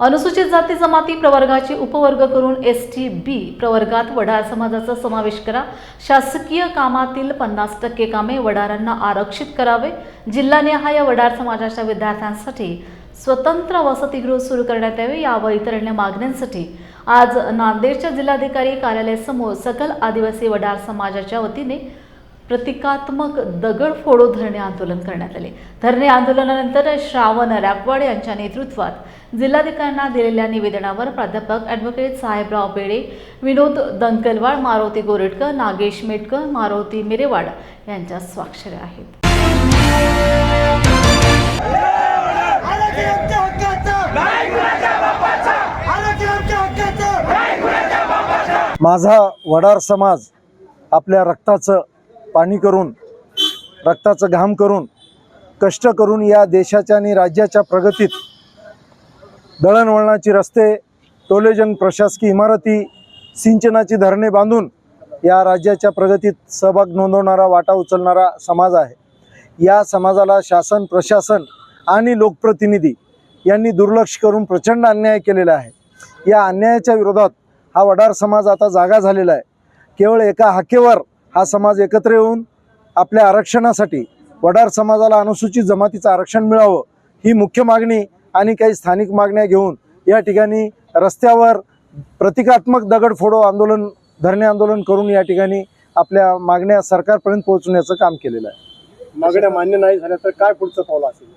अनुसूचित जाती जमाती प्रवर्गाची उपवर्ग करून एस टी बी प्रवर्गात वडार समाजाचा समावेश करा. शासकीय कामातील पन्नास टक्के कामे वडारांना आरक्षित करावे. जिल्हानिहाय वडार समाजाच्या विद्यार्थ्यांसाठी स्वतंत्र वसतिगृह सुरू करण्यात यावे या व इतर अन्य मागण्यांसाठी आज नांदेडच्या जिल्हाधिकारी कार्यालयासमोर सकल आदिवासी वडार समाजाच्या वतीने प्रतिकात्मक दगड फोडो धरणे आंदोलन करण्यात आले. धरणे आंदोलनानंतर श्रावण रॅपवाड यांच्या नेतृत्वात जिल्हाधिकाऱ्यांना दिलेल्या निवेदनावर प्राध्यापक ॲडव्होकेट साहेबराव बेडे विनोद दंकलवाड मारुती गोरेटकर नागेश मेटकर मारुती मिरेवाड यांच्या स्वाक्षऱ्या आहेत. माझा वडार समाज आपल्या रक्ताचं पाणी करून रक्ताचं घाम करून कष्ट करून या देशाच्या आणि राज्याच्या प्रगतीत दळणवळणाची रस्ते टोलेजन प्रशासकीय इमारती सिंचनाची धरणे बांधून या राज्याच्या प्रगतीत सहभाग नोंदवणारा वाटा उचलणारा समाज आहे. या समाजाला शासन प्रशासन आणि लोकप्रतिनिधी यांनी दुर्लक्ष करून प्रचंड अन्याय केलेला आहे. या अन्यायाच्या विरोधात हा वडार समाज आता जागा झालेला आहे. केवळ एका हाकेवर हा समाज एकत्र येऊन आपल्या आरक्षणासाठी वडार समाजाला अनुसूचित जमातीचं आरक्षण मिळावं ही मुख्य मागणी आणि काही स्थानिक मागण्या घेऊन या ठिकाणी रस्त्यावर प्रतिकात्मक दगड फोडो आंदोलन धरणे आंदोलन करून या ठिकाणी आपल्या मागण्या सरकारपर्यंत पोहोचवण्याचं काम केलेलं आहे. मागण्या मान्य नाही झाल्या तर काय पुढचं पाऊल असेल?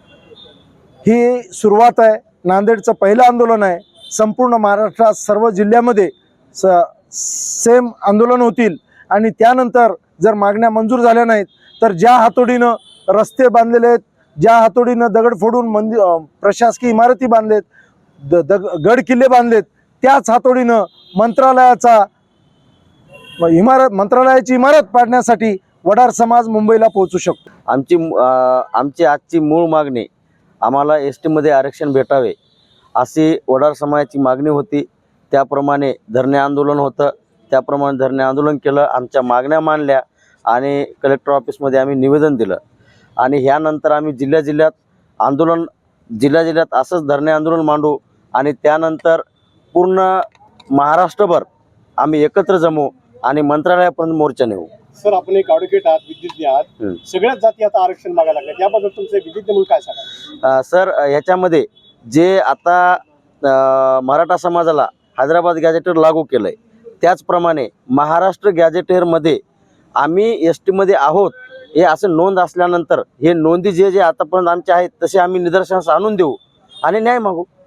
ही सुरुवात आहे. नांदेडचं पहिलं आंदोलन आहे. संपूर्ण महाराष्ट्रात सर्व जिल्ह्यामध्ये स सेम आंदोलन होतील. आणि त्यानंतर जर मागण्या मंजूर झाल्या नाहीत तर ज्या हातोडीनं रस्ते बांधलेले आहेत ज्या हातोडीनं दगड फोडून मंदिर प्रशासकीय इमारती बांधलेत द दग गड किल्ले बांधलेत त्याच हातोडीनं मंत्रालयाचा इमारत मंत्रालयाची इमारत पाडण्यासाठी वडार समाज मुंबईला पोहोचू शकतो. आमची आमची आजची मूळ मागणी आम्हाला एस टीमध्ये आरक्षण भेटावे अशी वडार समाजाची मागणी होती. त्याप्रमाणे धरणे आंदोलन होतं. त्याप्रमाणे धरणे आंदोलन केलं आमच्या मागण्या मांडल्या आणि कलेक्टर ऑफिसमध्ये आम्ही निवेदन दिलं. आणि ह्यानंतर आम्ही जिल्ह्या जिल्ह्यात आंदोलन जिल्ह्या जिल्ह्यात असंच धरणे आंदोलन मांडू आणि त्यानंतर पूर्ण महाराष्ट्रभर आम्ही एकत्र जमू आणि मंत्रालयापर्यंत मोर्चा नेऊ. सर आपण एक ॲडव्होकेट आहात विद्युत आहात. सगळ्याच जाती आता आरक्षण मागायला लागले. त्याबद्दल तुमचं विद्युत म्हणून काय सांगा सर ह्याच्यामध्ये जे आता मराठा समाजाला हैदराबाद गॅजेटर लागू केलं आहे त्याचप्रमाणे महाराष्ट्र गॅजेटेअरमध्ये आम्ही एस टीमध्ये आहोत हे असं नोंद असल्यानंतर हे नोंदी जे जे आतापर्यंत आमचे आहेत तसे आम्ही निदर्शनास आणून देऊ. आणि न्याय मागू.